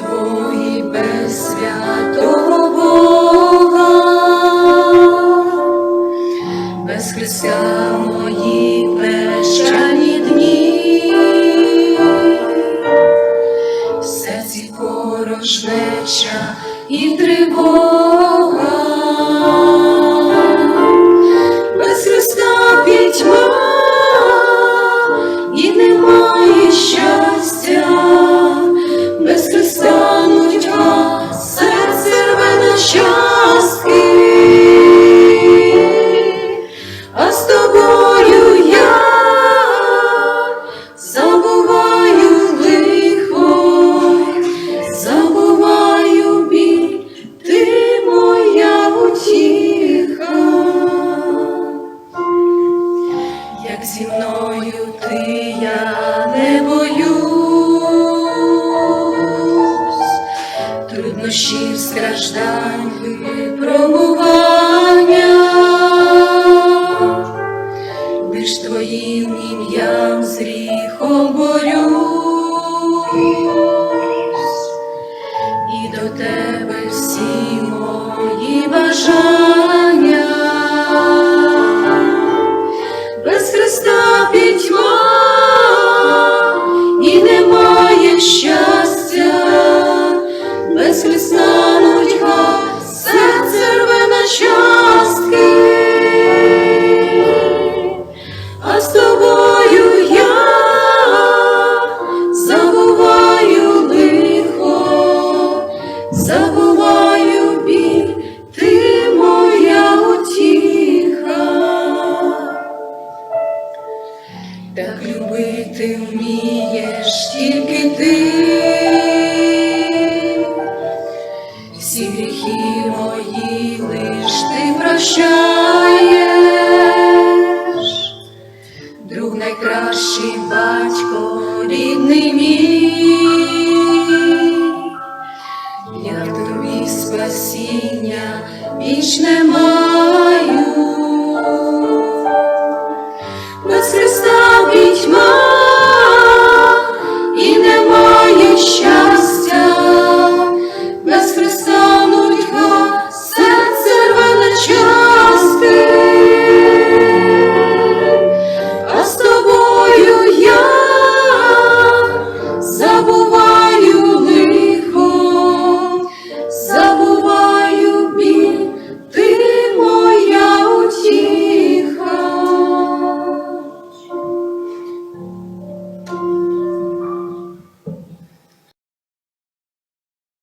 живої без святого Бога, без Христа мої пещані дні, в серці порожнеча і тривога. як зі мною ти я не боюсь, труднощів страждань випробував. так любити вмієш тільки ти.